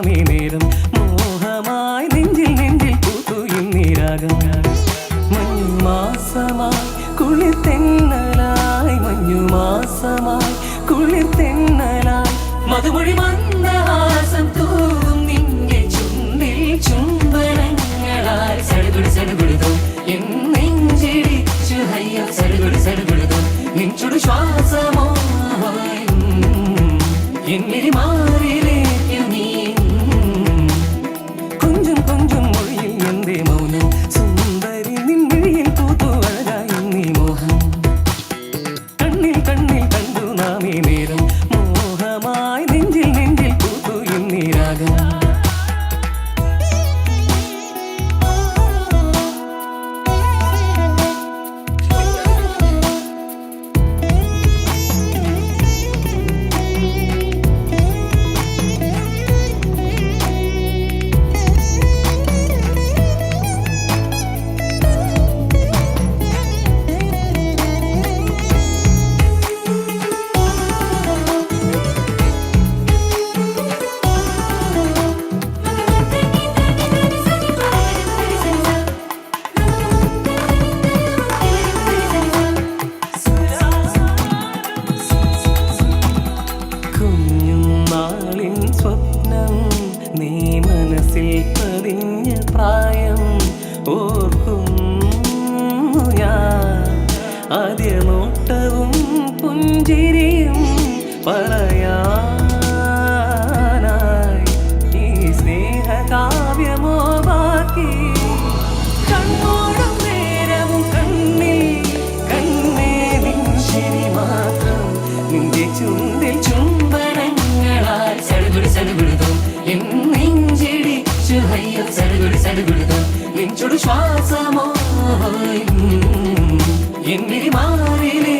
നേരം. മോഹമായി നെഞ്ചിൽ നെഞ്ചിൽ മഞ്ഞുമാസമായി മഞ്ഞുമാസമായി ഹയ്യ നിൻ ചുടു ശ്വാസമോ എന്നിരി മാ സ്വപ്നം നീ മനസ്സിൽ പതിഞ്ഞ പ്രായം ഓർക്കും ഞാൻ. ആദ്യ നോട്ടവും പുഞ്ചിരിയും പറയാനായി സടുകുടി സടുകുടുതോ നിൻചുടു ശ്വാസമോ എന്നിരി മാറിലേ